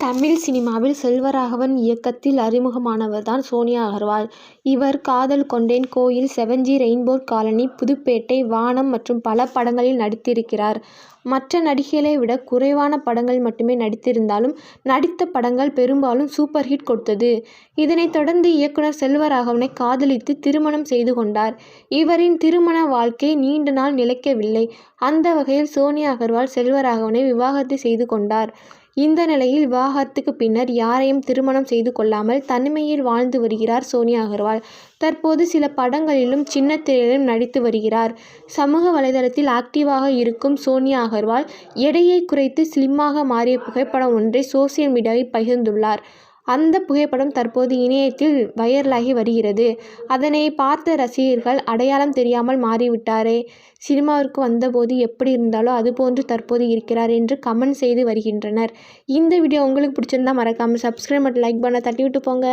தமிழ் சினிமாவில் செல்வராகவன் இயக்கத்தில் அறிமுகமானவர் தான் சோனியா அகர்வால். இவர் காதல் கொண்டேன் கோயில், செவன்ஜி ரெயின்போ காலனி, புதுப்பேட்டை, வானம் மற்றும் பல படங்களில் நடித்திருக்கிறார். மற்ற நடிகைகளை விட குறைவான படங்கள் மட்டுமே நடித்திருந்தாலும், நடித்த படங்கள் பெரும்பாலும் சூப்பர் ஹிட் கொடுத்தது. இதனைத் தொடர்ந்து இயக்குனர் செல்வராகவனை காதலித்து திருமணம் செய்து கொண்டார். இவரின் திருமண வாழ்க்கை நீண்ட நாள் நிலைக்கவில்லை. அந்த வகையில் சோனியா அகர்வால் செல்வராகவனை விவாகரத்து செய்து கொண்டார். இந்த நிலையில் விவாகரத்துக்கு பின்னர் யாரையும் திருமணம் செய்து கொள்ளாமல் தனிமையில் வாழ்ந்து வருகிறார் சோனியா அகர்வால். தற்போது சில படங்களிலும், சின்னத்திரையிலும் நடித்து வருகிறார். சமூக வலைதளத்தில் ஆக்டிவாக இருக்கும் சோனியா அகர்வால், எடையை குறைத்து ஸ்லிம்மாக மாறிய புகைப்படம் ஒன்றை சோசியல் மீடியாவில் பகிர்ந்துள்ளார். அந்த புகைப்படம் தற்போது இணையத்தில் வைரலாகி வருகிறது. அதனை பார்த்த ரசிகர்கள், அடையாளம் தெரியாமல் மாறிவிட்டாரே, சினிமாவிற்கு வந்தபோது எப்படி இருந்தாலோ அதுபோன்று தற்போது இருக்கிறார் என்று கமெண்ட் செய்து வருகின்றனர். இந்த வீடியோ உங்களுக்கு பிடிச்சிருந்தா மறக்காமல் சப்ஸ்கிரைப் மற்றும் லைக் பண்ண தட்டி விட்டு போங்க.